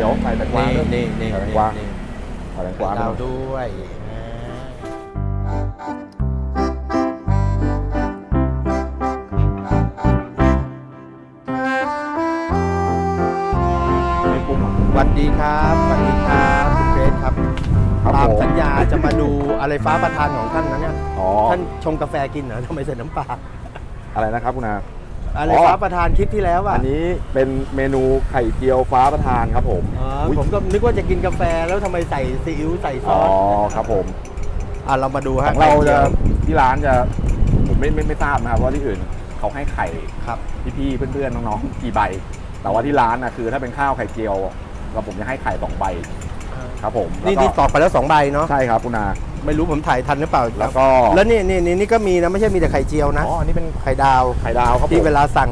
เดี๋ยวใส่แตงกวานี่ด้วยนี่นี่ใส่แตงกวานี่ใส่แตงกวาไข่ดาวด้วยด้วยอ่ามีปรุงของสวัสดีครับสวัสดีครับคุณเกรซครับครับตามผมสัญญาจะมาดูอะไรฟ้าประทานของท่านนะเนี่ยอ๋อท่านชงกาแฟกินเหรอทำไมใส่น้ำปลาอะไรนะครับคุณอา อะไรอ๋อฟ้าประทานคลิปที่แล้วอะอันนี้เป็นเมนูไข่เจียวฟ้าประทานครับผมอ๋ออุ๊ยผมก็นึกว่าจะกินกาแฟแล้วทำไมใส่ซีอิ๊วใส่ซอ๋ออสครับผมอะเรามาดูขฮะองเราไข่จีจะยวที่ร้านจะผมไม่ไม่ไม่ทราบนะครับว่าที่อื่นเขาให้ไข่ครับพี่ๆเพื่อนๆน้องๆกี่ใบ แต่ว่าที่ร้านนะคือถ้าเป็นข้าวไข่เจียวเราผมจะให้ไข่สองใบ ครับผมนี่แล้วนี่ก็ตอบไปแล้วสองใบเนาะใช่ครับคุณอาไม่รู้ผมถ่ายทันหรือเปล่าแล้วก็แล้วนี่นี่นี่นี่ก็มีนะไม่ใช่มีแต่ไข่เจียวนะอ๋ออันนี้เป็นไข่ดาวไข่ดาวครับผมที่เวลาสั่ง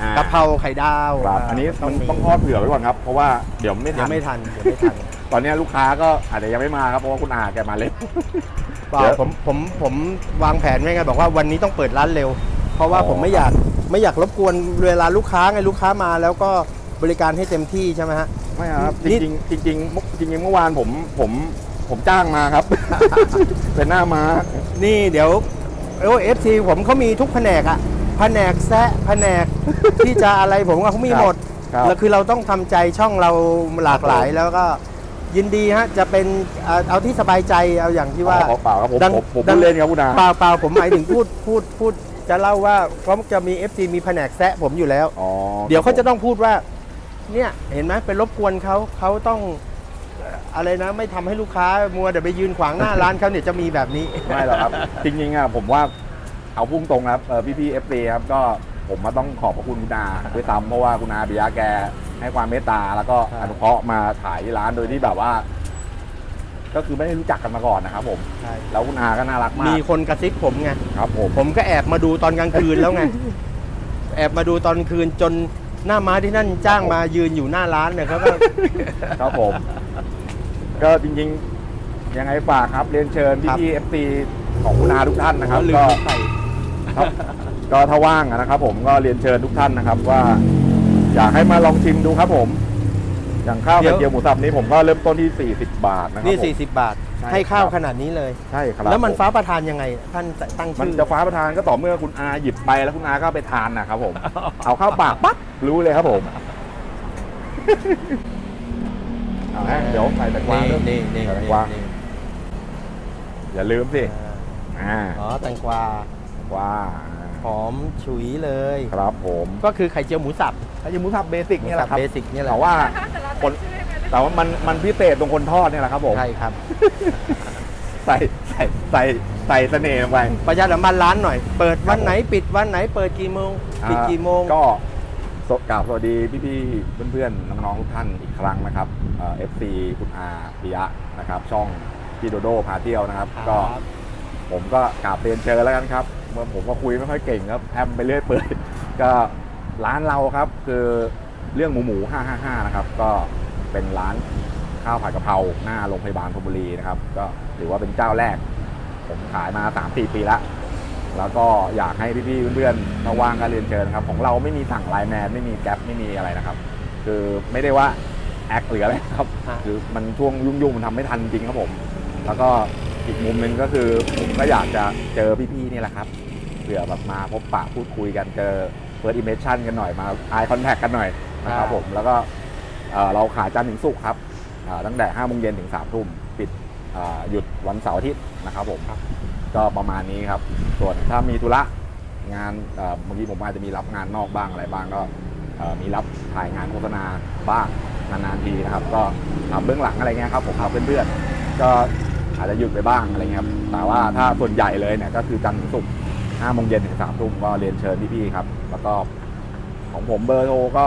อ่ากะเพราไข่ดาวครับอันนี้มันต้องทอดเผื่อไว้ก่อนครับ เพราะว่าเดี๋ยวไม่ทัยันงไม่ทันยังไม่ทันตอนนี้ลูกค้าก็อาจจะยังไม่มาครับเพราะว่าคุณอาแกมาเล็กเปล่าเดี๋ยวผมผมผมวางแผนไว้ไงบอกว่าวันนี้ต้องเปิดร้านเร็ว เพราะว่าอ๋อผมไม่อยากไม่อยากรบกวนเวลาลูกค้าไงลูกค้ามาแล้วก็บริการให้เต็มที่ใช่ไหมฮะไม่ครับนี่จริงๆจริงๆจริงๆ จริงๆเมื่อวานผมผมผมจ้างมาครับ เป็นหน้าม้า นี่เดี๋ยวโอ้เอฟซีผมเขามีทุกแผนกอะแผนกแซะแผนกที่จะอะไรผมว่าเขามีหมดครับแล้วคือเราต้องทำใจช่องเราหลากหลายแล้วก็ยินดีฮะจะเป็นเอาเอาที่สบายใจเอาอย่างที่ว่าอ๋อเปล่าครับผมดังผมผมดัพูงดเล่นครับคุณอา เปล่าเปล่าผมหมายถึงพูดพูดพูดจะเล่าว่าเพราะจะมี FC มีแผนกแซะผมอยู่แล้ว อ๋อเดี๋ยวเขาจะครับต้องพูดว่า เนี่ย เห็นไหมไปรบกวนเขาเขาต้อง อะไรนะไม่ทำให้ลูกค้ามัวเดี๋ยวไปยืนขวางหน้าร้านเขาเนี่ยจะมีแบบนี้ผมไม่หรอกครับ จริงๆอะผมว่าเอาพุ่งตรงนะครับเออพี่ๆเอฟซีครับก็ผมมาต้องขอบพระคุณคุณอาด้วยซ้ำเพราะว่าคุณอาบิยะแกให้ความเมตตาแล้วก็ใช่อนุเคราะห์มาถ่ายที่ร้านโดยที่แบบว่า ก็คือไม่ได้รู้จักกันมาก่อนนะครับผมใช่แล้วคุณอาก็น่ารักมากมีคนกระซิบผมไงครับผมผมก็แอบมาดูตอนกลางคืนแล้วไงแอบมาดูตอนกลางคืนจนหน้าม้าที่นั่นจ้างมายืนอยู่หน้าร้านเนี่ยเขาก็ครับผม ก็จริงๆ ยังไงฝากครับ เรียนเชิญครับ พี่ๆเอฟซีของคุณอาทุกท่านนะครับลืก็มใส่ครับก็ถ้าว่างอะนะครับ ผมก็เรียนเชิญทุกท่านนะครับ ว่า อยากให้มาลองชิมดูครับผม อย่างข้าวเดี๋กยวระเทียมหมูสับนี้ผมก็เริ่มต้นที่ 40 บาทนะครับนี่ ผม 40 บาท ใช่ให้ข้าวครับ ขนาดนี้เลย ใช่ครับแล้วมันผฟ้าประทานยังไง ท่านตั้งมันชื่อ จะฟ้าประทานก็ต่อเมื่อคุณอาหยิบไปแล้วคุณอาก็เอาไปทานนะครับผม เอาเข้าปากปั๊บรู้เลยครับผมเอาละเดี๋ยวใส่แตงกวานี่ด้วยนี่นี่ใส่แตงกวานี่อย่าลืมสิอ่าอ๋อแตงกวาว่าหอมฉุยเลย ครับผมก็คือไข่เจียวหมูสับไข่เจียวหมูสับเบสิกนี่แหละครับเบสิกนี่แหละแต่ว่าคนแต่ว่ามันมันพิเศษตรงคนทอดเนี่ยแหละครับผมใช่ครับ ใส่ใส่ใส่ใส่เสน่ห์ลงไปประชาสัมพันธ์ร้านหน่อย เปิดวันไหนปิดวันไหนเปิดกี่โมงปิดกี่โมงก็ สกราบสวัสดีพี่ๆเพื่อนๆน้องๆทุกท่านอีกครั้งนะครับเอฟซีคุณอาปิยะนะครับ ช่องพี่โดโดพาเที่ยวนะครับครับ ก็ ผมก็กราบเรียนเชิญแล้วกันครับเมื่อผมก็คุยไม่ค่อยเก่งครับแอมไปเรื่อยเปื่อยก็ร้านเราครับ คือเรื่องหมูหมู555 นะครับ ก็เป็นร้านข้าวผัดกะเพราหน้าโรงพยาบาลธนบุรีนะครับ ก็ถือว่าเป็นเจ้าแรก ผมขายมา 3-4 ปีแล้ว แล้วก็อยากให้พี่ๆเพื่อนๆถ้าว่างก็เรียนเชิญครับ ของเราไม่มีสั่งไลน์แมนไม่มีแก๊ปไม่มีอะไรนะครับ คือไม่ได้ว่าแอคหรืออะไรครับฮะ คือมันช่วงยุ่งๆมันทำไม่ทันจริงครับผม แล้วก็อีกมุมหนึ่งก็คือผมก็อยากจะเจอพี่ๆนี่แหละครับเผื่อแบบมาพบปะพูดคุยกันเจอ first impression กันหน่อยมา eye contact กันหน่อยนะครับผมแล้วก็เอ่อเราขายจันทร์ถึงศุกร์ครับอ่าตั้งแต่5โมงเย็นถึง3ทุ่มปิดอ่าหยุดวันเสาร์อาทิตย์นะครับผม ก็ประมาณนี้ครับ ส่วนถ้ามีธุระงานเอ่อบางทีผมอาจจะมีรับงานนอกบ้างอะไรบ้างก็มีรับถ่ายงานโฆษณาบ้างนานๆทีนะครับ ก็ทำเบื้องหลังอะไรเงี้ยครับผมเอาเพื่อนๆก็อาจจะหยุดไปบ้างอะไรเงี้ยครับแต่ว่าถ้าส่วนใหญ่เลยเนี่ยก็คือจันทร์ถึงศุกร์5โมงเย็นถึง3ทุ่มก็เรียนเชิญพี่ๆครับ แล้วก็ของผมเบอร์โทรก็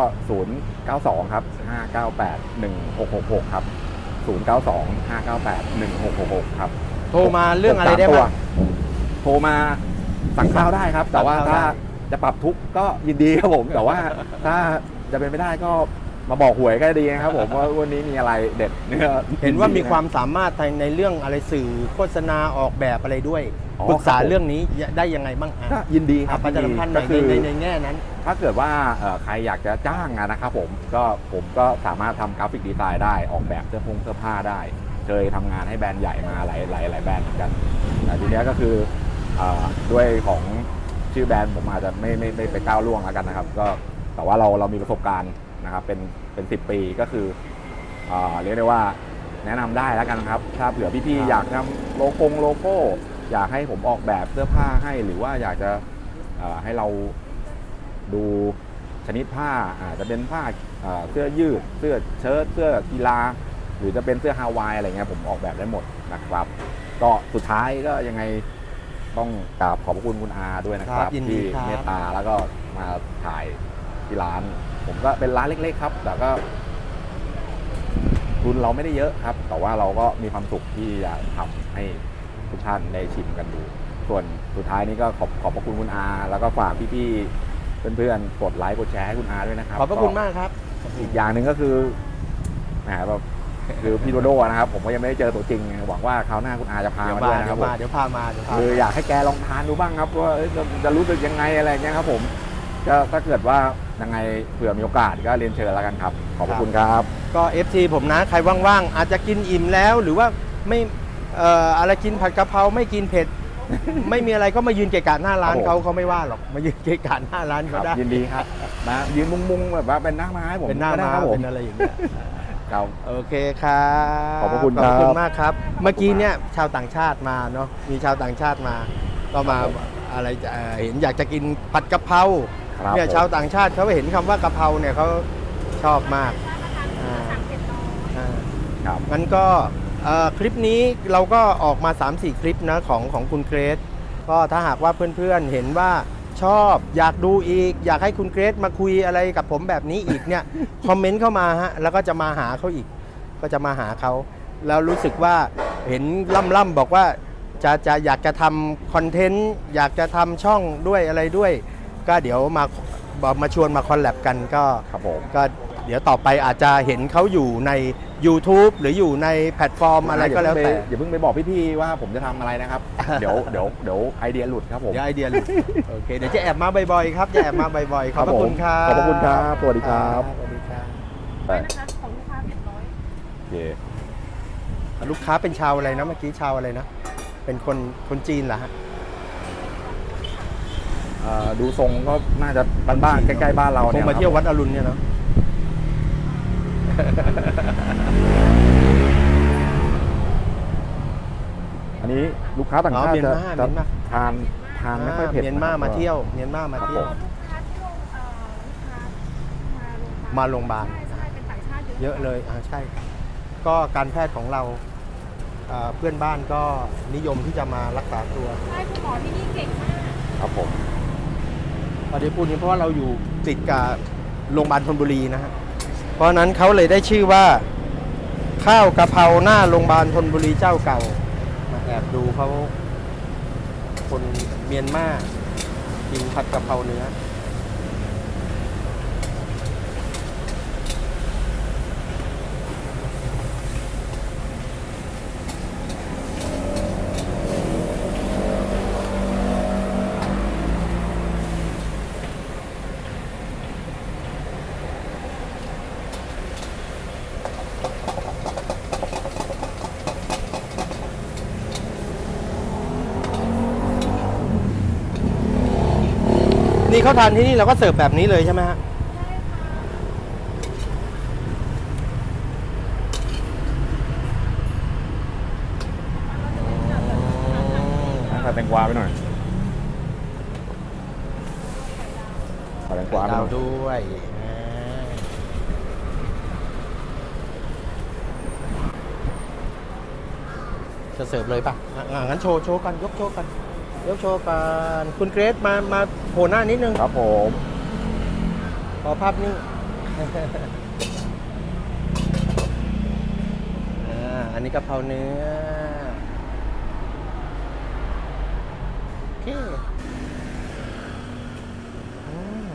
092 ครับ 598 1666 ครับ 092 598 1666 ครับ โทรมาเรื่องอะไรได้ผมสมบ้างตัวโทรมาสั่งข้าวได้ครับ แต่ว่าสั่งข้าวถ้าได้จะปรับทุกข์ก็ยินดีครับผม แต่ว่าถ้าจะเป็นไม่ได้ก็มาบอกหวยก็ดีนะครับผมว่าวันนี้มีอะไรเด็ดเนื้อเห็นว่ามีความสามารถในเรื่องอะไรสื่อโฆษณาออกแบบอะไรด้วยอ๋อปรึกษาครับผมเรื่องนี้ได้ยังไงบ้างอะก็ยินดีครัอะบประชาสัมพันธ์หน่อยก็คือในในในแง่นั้น ถ้าเกิดว่าเอ่อใครอยากจะจ้างอะนะครับผมก็ผมก็สามารถทำกราฟิกดีไซน์ได้ออกแบบเสื้อผงเสื้อผ้าได้ เคยทำงานให้แบรนด์ใหญ่มาหลายหลายหลายแบรนด์เหมือนกันแต่ทีเนี้ยก็คือเอ่อด้วยของชื่อแบรนด์ผมอาจจะไม่ไม่ไม่ไปก้าวล่วงแล้วกันนะครับ ก็แต่ว่าเราเรามีประสบการณ์นะครับเป็นเป็นสิปีก็คือเอ่อเรียกได้ว่าแนะนำได้แล้วกันครับ ถ้าเผื่อพี่ครับๆอยากทำโลโก้โลโก้ อยากให้ผมออกแบบเสื้อผ้าให้ หรือว่าอยากจะเอ่อให้เราดูชนิดผ้าอาจจะเป็นผ้าเอ่อเสื้อยืดเสื้อเชิ้ตเสื้อกีฬา หรือจะเป็นเสื้อฮาวายอะไรเงี้ยผมออกแบบได้หมดนะครับ ก็สุดท้ายก็ยังไงต้องกราบขอบพระคุณคุณอาด้วยนะคครัรับบยินดีที่ครับ เมตตาแล้วก็มาถ่ายที่ร้าน ผมก็เป็นร้านเล็ก ๆ ครับ แต่ก็ ทุนเราไม่ได้เยอะครับ แต่ว่าเราก็มีความสุขที่จะทำให้ทุกท่านได้ชิมกันดู ส่วนสุดท้ายนี้ก็ขอบขอบพระคุณคุณอา แล้วก็ฝากพี่ๆเพื่อนๆกดไลค์กดแชร์ให้คุณอาด้วยนะครับ ขอบพระคุณมากครับ อีกอย่างหนึ่งก็คือแหมแบบ คือพี่โดโดนะครับผมก็ยังไม่ได้เจอตัวจริงหวังว่าคราวหน้าคุณอาจะพาเดี๋ยวมามาด้วยนะคเดี๋รัยบวผมมาเดี๋ยวพามาเดี๋ยวพาคืออยากให้แกลองทานดูบ้างครับว่าเอ้ยจะจะรู้สึกยังไงอะไรเงี้ยครับผมก็ถ้าเกิดว่ายังไงเผื่อมีโอกาสก็เรียนเชิญแล้วกันครับ ขอบพระคุณครับ ก็ FC ผมนะใครว่างๆอาจจะกินอิ่มแล้ว หรือว่าไม่เอ่ออะไรกินผัดกะเพราไม่กินเผ็ดไม่มีอะไรก็มายืนเกะกะหน้าร้านครับผมเขาเขาไม่ว่าหรอกมายืนเกะกะหน้าร้านคเขารับได้ยินดีครับนะยืนมุงๆแบบว่าเป็นหน้าไม้ผมเป็นหน้าก็ได้ม้าครับผมเป็นอะไรอย่างเงี้ย ครับ โอเคครับขอบพระคุณขอบพระคุคณรับมากครับ เมื่อกี้เนี่ยชาวต่างชาติมาเนาะมีชาวต่างชาติมา ก็มาอะไรเอ่อเห็นอยากจะกินผัดกะเพราครับเนี่ยผมชาวต่างชาติเขาเห็นคำว่ากะเพราเนี่ยเขาชอบมากอ่าอ่า ครับ งั้นก็เอ่อคลิปนี้เราก็ออกมา 3-4 คลิปนะของของคุณเกรซก็ถ้าหากว่าเพื่อนๆเห็นว่า ชอบ อยากดูอีก อยากให้คุณเกรซมาคุยอะไรกับผมแบบนี้อีกเนี่ย คอมเมนต์เข้ามาฮะแล้วก็จะมาหาเขาอีก ก็จะมาหาเขาแล้วรู้สึกว่าเห็นล่ำๆบอกว่าจะจะอยากจะทำคอนเทนต์อยากจะทำช่องด้วยอะไรด้วย ก็เดี๋ยวมาบอกมาชวนมาคอลแลบกันก็ครับผม ก็ เดี๋ยวต่อไปอาจจะเห็นเขาอยู่ใน YouTube หรืออยู่ในแพลตฟอร์มอะไรก็แล้วแต่อย่าเพิ่งไปบอกพี่ๆว่าผมจะทำอะไรนะครับ เดี๋ยวเดี๋ยวเดี๋ยวไอเดียหลุดครับผมเดี๋ยวไอเดียหลุดโอเคเดี๋ยวจะแอบมาบ่อยๆครับจะแอบมาบ่อยๆขอบพระคุณครับขอบพระคุณครับ สวัสดีครับสวัสดีครับไปนะคะของลูกค้าเผ็ดน้อยโอเคลูกค้าเป็นชาวอะไรนะเมื่อกี้ชาวอะไรนะ เป็นคนคนจีนเหรอฮะ เอ่อดูทรงก็น่าจะบ้านๆใกล้ๆบ้านเราคเนี่งยมาเที่ยวครับวัดอรุณเนี่ยเนาะ อันนี้ลูกค้าต่างอ๋อชาติเมียนจะมาจะเมียนมา ทานทานไม่ค่อยเผ็ดเมียนมานะครับ มาเที่ยวเมียนมามาเที่ยว ครับผมลูกค้าที่โรงเอ่อลูกค้ามาโรงพยาบาลมาโรงพยาบาล ใช่ใช่เป็นต่างชาติเยอะเลยอ่าใช่ ก็การแพทย์ของเราอ่าเพื่อนบ้านก็นิยมที่จะมารักษาตัวใช่คุณหมอที่นี่เก่งมากครับผมพอได้พูดนี้เพราะว่าเราอยู่ติดกับโรงพยาบาลธนบุรีนะฮะเพ ราะฉะนั้นเขาเลยได้ชื่อว่า ข้าวกะเพราหน้าโรงพยาบาลธนบุรีเจ้าเก่ามาแอบดูเขาคนเมียนมากินผัดกะเพราเนื้อ นี่เขาทานที่นี่เราก็เสิร์ฟแบบนี้เลยใช่ไหมฮะใส่แตงกวาไปหน่อยใส่แตงกวาไปหดาน่วอยด้วยอ่าจะเสิร์ฟเลยป่ะอะอะงั้นโชว์โชว์กันยกโชว์กันยกโชว์กันคุณเกรซมามา โผล่หน้านิดนึงครับผมขอภาพนิ่งอ่าอันนี้กะเพราเนื้อโอเคอืม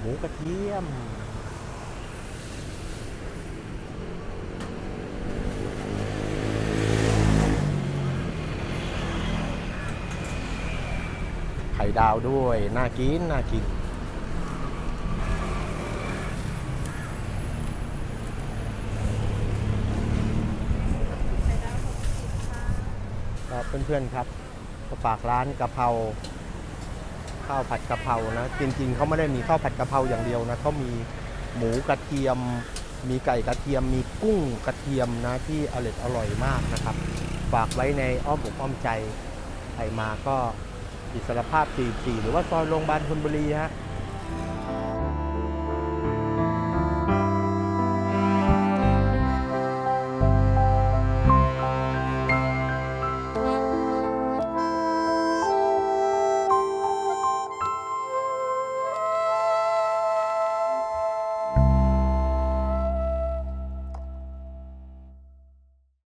หมูกระเทียม ข่ดาวด้วย น่ากิน น่ากินไข่ดาวหกสิบค่ะครับเพื่อนๆครับฝากร้านกะเพราข้าวผัดกะเพรานะ จริงๆเขาไม่ได้มีข้าวผัดกะเพราอย่างเดียวนะเขามีหมูกระเทียม มีไก่กระเทียม มีกุ้งกระเทียมนะที่อร่อยอร่อยมากนะครับ ฝากไว้ในอ้อมอกอ้อมใจใครมาก็ อิสรภาพ44หรือว่าซอยโรงพยาบาลธนบุรีฮะ